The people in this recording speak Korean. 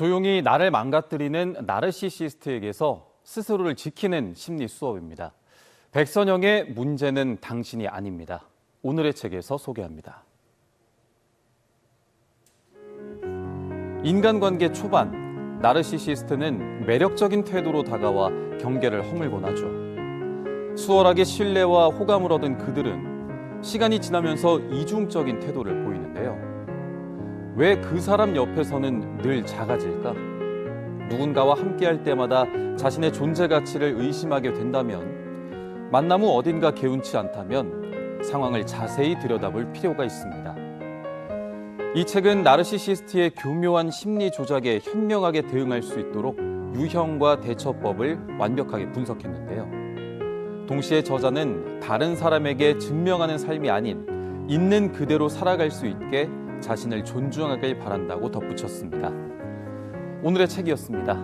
조용히 나를 망가뜨리는 나르시시스트에게서 스스로를 지키는 심리 수업입니다. 백선영의 문제는 당신이 아닙니다. 오늘의 책에서 소개합니다. 인간관계 초반, 나르시시스트는 매력적인 태도로 다가와 경계를 허물곤 하죠. 수월하게 신뢰와 호감을 얻은 그들은 시간이 지나면서 이중적인 태도를 보이는데요. 왜 그 사람 옆에서는 늘 작아질까? 누군가와 함께할 때마다 자신의 존재 가치를 의심하게 된다면, 만남 후 어딘가 개운치 않다면 상황을 자세히 들여다볼 필요가 있습니다. 이 책은 나르시시스트의 교묘한 심리 조작에 현명하게 대응할 수 있도록 유형과 대처법을 완벽하게 분석했는데요. 동시에 저자는 다른 사람에게 증명하는 삶이 아닌 있는 그대로 살아갈 수 있게 자신을 존중하길 바란다고 덧붙였습니다. 오늘의 책이었습니다.